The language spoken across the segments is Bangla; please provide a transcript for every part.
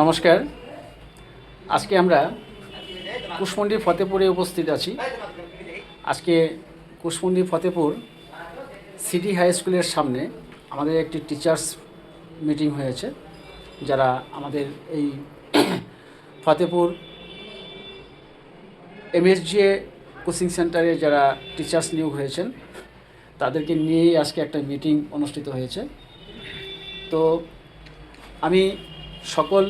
নমস্কার। আজকে আমরা কুশমন্ডি ফতেপুরে উপস্থিত আছি। আজকে কুশমন্ডি ফতেপুর সিটি হাই স্কুলের সামনে আমাদের একটি টিচার্স মিটিং হয়েছে, যারা আমাদের এই ফতেপুর এমএসজিএ কোচিং সেন্টারে যারা টিচার্স নিয়োগ হয়েছেন, তাদেরকে নিয়েই আজকে একটা মিটিং অনুষ্ঠিত হয়েছে। তো আমি সকল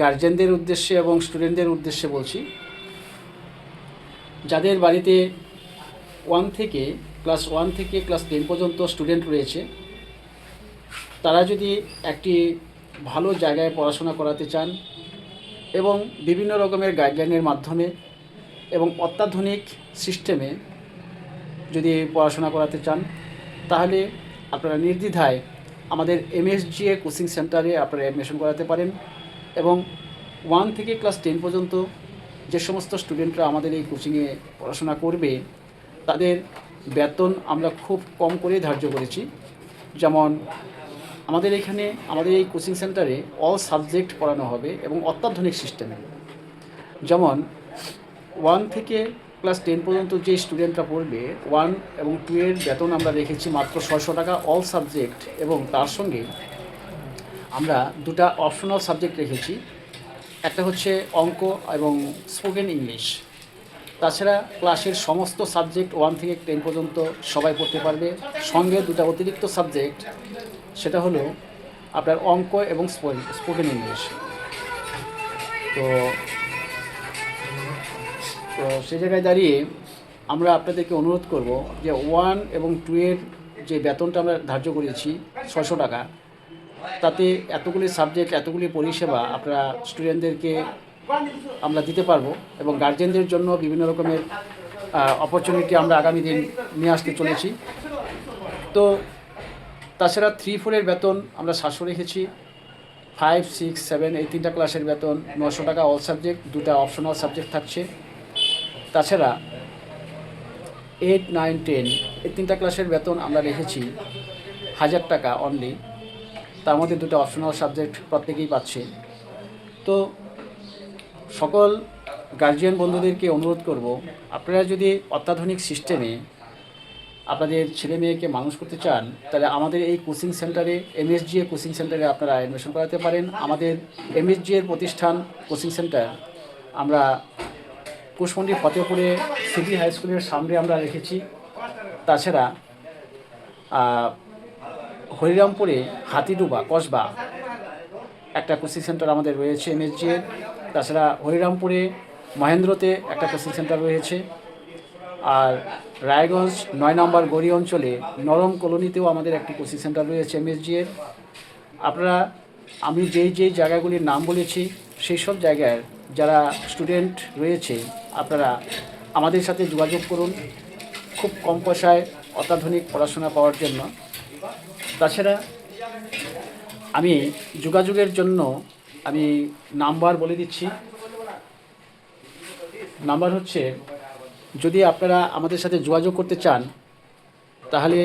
গার্জেনদের উদ্দেশ্যে এবং স্টুডেন্টদের উদ্দেশ্যে বলছি, যাদের বাড়িতে ওয়ান থেকে ক্লাস ওয়ান থেকে ক্লাস টেন পর্যন্ত স্টুডেন্ট রয়েছে, তারা যদি একটি ভালো জায়গায় পড়াশোনা করাতে চান এবং বিভিন্ন রকমের গাইডলাইনের মাধ্যমে এবং অত্যাধুনিক সিস্টেমে যদি পড়াশোনা করাতে চান, তাহলে আপনারা নির্দ্বিধায় আমাদের এমএসজিএ কোচিং সেন্টারে আপনারা অ্যাডমিশন করাতে পারেন এবং ওয়ান থেকে ক্লাস টেন পর্যন্ত যে সমস্ত স্টুডেন্টরা আমাদের এই কোচিংয়ে পড়াশোনা করবে, তাদের বেতন আমরা খুব কম করে ধার্য করেছি। যেমন আমাদের এখানে, আমাদের এই কোচিং সেন্টারে অল সাবজেক্ট পড়ানো হবে এবং অত্যাধুনিক সিস্টেমে যেমন ওয়ান থেকে ক্লাস টেন পর্যন্ত যে স্টুডেন্টরা পড়বে, ওয়ান এবং টু এর বেতন আমরা রেখেছি মাত্র ছয়শো টাকা অল সাবজেক্ট এবং তার সঙ্গে আমরা দুটা অপশনাল সাবজেক্ট রেখেছি। একটা হচ্ছে অঙ্ক এবং স্পোকেন ইংলিশ তাছাড়া ক্লাসের সমস্ত সাবজেক্ট ওয়ান থেকে টেন পর্যন্ত সবাই পড়তে পারবে। সঙ্গে দুটা অতিরিক্ত সাবজেক্ট সেটা হলো আপনার অঙ্ক এবং স্পোকেন ইংলিশ তো তো সে জায়গায় দাঁড়িয়ে আমরা আপনাদেরকে অনুরোধ করব যে ওয়ান এবং টু এর যে বেতনটা আমরা ধার্য করেছি ছশো টাকা, তাতে এতগুলি সাবজেক্ট, এতগুলি পরিষেবা আপনারা স্টুডেন্টদেরকে আমরা দিতে পারব এবং গার্জেনদের জন্য বিভিন্ন রকমের অপরচুনিটি আমরা আগামী দিন নিয়ে আসতে চলেছি। তো তাছাড়া থ্রি ফোরের বেতন আমরা সাতশো রেখেছি ফাইভ সিক্স সেভেন এই তিনটা ক্লাসের বেতন নশো টাকা অল সাবজেক্ট দুটা অপশনাল সাবজেক্ট থাকছে। তাছাড়া এইট নাইন টেন এই তিনটা ক্লাসের বেতন আমরা রেখেছি হাজার টাকা অনলি তার মধ্যে দুটো অপশনাল সাবজেক্ট প্রত্যেকেই পাচ্ছে। তো সকল গার্জিয়ান বন্ধুদেরকে অনুরোধ করব, আপনারা যদি অত্যাধুনিক সিস্টেমে আপনাদের ছেলে মেয়েকে মানুষ করতে চান, তাহলে আমাদের এই কোচিং সেন্টারে এমএসজিএ কোচিং সেন্টারে আপনারা অ্যাডমিশন করাতে পারেন। আমাদের এমএসজি এর প্রতিষ্ঠান কোচিং সেন্টার আমরা কুশমন্ডি ফতেপুরে সিটি হাই স্কুলের সামনে আমরা রেখেছি। তাছাড়া হরিরামপুরে হাতিডুবা, কসবা একটা কোচিং সেন্টার আমাদের রয়েছে এমএসজি এর। তাছাড়া হরিরামপুরে মহেন্দ্রতে একটা কোচিং সেন্টার রয়েছে। আর রায়গঞ্জ নয় নম্বর গড়ি অঞ্চলে নরম কলোনিতেও আমাদের একটি কোচিং সেন্টার রয়েছে এমএসজি এর। আপনারা, আমি যেই যেই জায়গাগুলির নাম বলেছি, সেই সব জায়গার যারা স্টুডেন্ট রয়েছে আপনারা আমাদের সাথে যোগাযোগ করুন। খুব কম পয়সায় অত্যাধুনিক পড়াশোনা পাওয়ার জন্য। তাছাড়া আমি যোগাযোগের জন্য আমি নাম্বার বলে দিচ্ছি। নাম্বার হচ্ছে, যদি আপনারা আমাদের সাথে যোগাযোগ করতে চান, তাহলে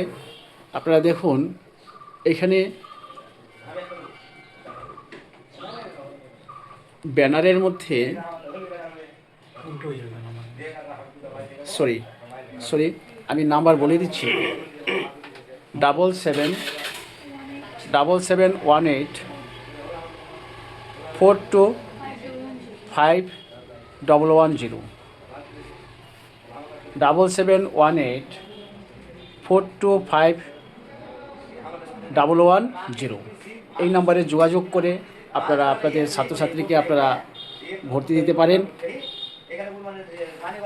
আপনারা দেখুন, এখানে ব্যানারের মধ্যে সরি সরি আমি নাম্বার বলে দিচ্ছি। Double seven double seven one eight four two five double one zero double seven one eight four two five double one zero এই নাম্বারে যোগাযোগ করে আপনারা, আপনাদের ছাত্রছাত্রীকে আপনারা ভর্তি দিতে পারেন।